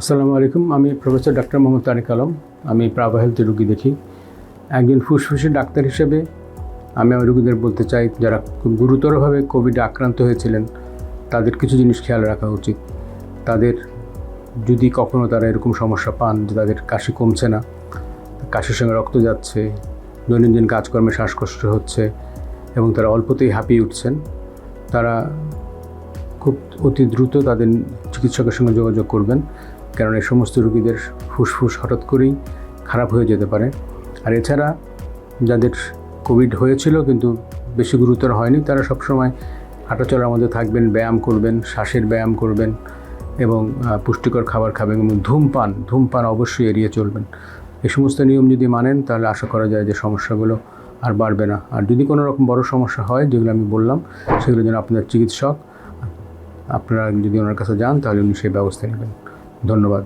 আসসালামু আলাইকুম। আমি প্রফেসর ডাক্তার মোহাম্মদ তারেক আলম। আমি প্রাভা হেলথে রুগী দেখি। একজন ফুসফুসের ডাক্তার হিসেবে আমি আমার রুগীদের বলতে চাই, যারা খুব গুরুতরভাবে কোভিডে আক্রান্ত হয়েছিলেন, তাদের কিছু জিনিস খেয়াল রাখা উচিত। তাদের যদি কখনও তারা এরকম সমস্যা পান যে তাদের কাশি কমছে না, কাশির সঙ্গে রক্ত যাচ্ছে, দৈনন্দিন কাজকর্মে শ্বাসকষ্ট হচ্ছে এবং তারা অল্পতেই হাঁপিয়ে উঠছেন, তারা খুব অতি দ্রুত তাদের চিকিৎসকের সঙ্গে যোগাযোগ করবেন। কারণ এই সমস্ত রুগীদের ফুসফুস হঠাৎ করেই খারাপ হয়ে যেতে পারে। আর এছাড়া যাদের কোভিড হয়েছিল কিন্তু বেশি গুরুতর হয়নি, তারা সবসময় হাঁটাচলার মধ্যে থাকবেন, ব্যায়াম করবেন, শ্বাসের ব্যায়াম করবেন এবং পুষ্টিকর খাবার খাবেন এবং ধূমপান ধূমপান অবশ্যই এড়িয়ে চলবেন। এই সমস্ত নিয়ম যদি মানেন তাহলে আশা করা যায় যে সমস্যাগুলো আর বাড়বে না। আর যদি কোনো রকম বড় সমস্যা হয়, যেগুলো আমি বললাম সেগুলো যেন আপনার চিকিৎসক, আপনারা যদি ওনার কাছে যান তাহলে উনি সেই ব্যবস্থা নেবেন। ধন্যবাদ।